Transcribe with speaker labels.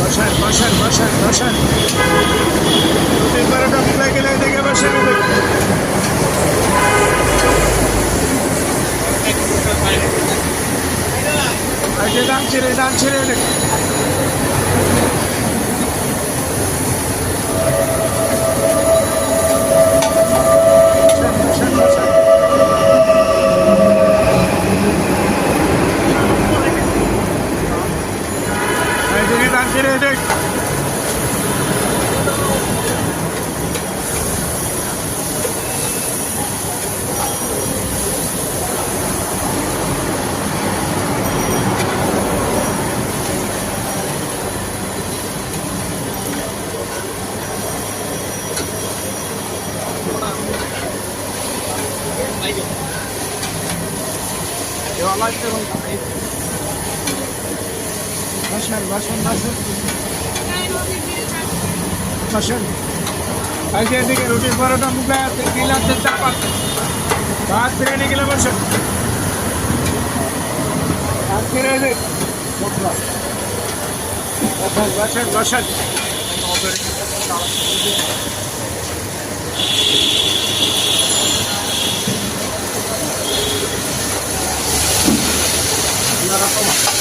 Speaker 1: বসেন বসেন বসেন বসেন। বারোটা মিলে গেলে দেখে বসেন। যে দাম ছেড়ে দাম ছেড়ে। এইদিকে দাম ছেড়ে এদিকে। বসেন বসেন বসেন বসেন আজকে এদিকে রুটির পরোটা মুখে আছে, তিল আছে, চাপা ভাত বিরিয়ানি গেলে বসেন। আজকে রয়েছে বসেন বসেন। Thank you.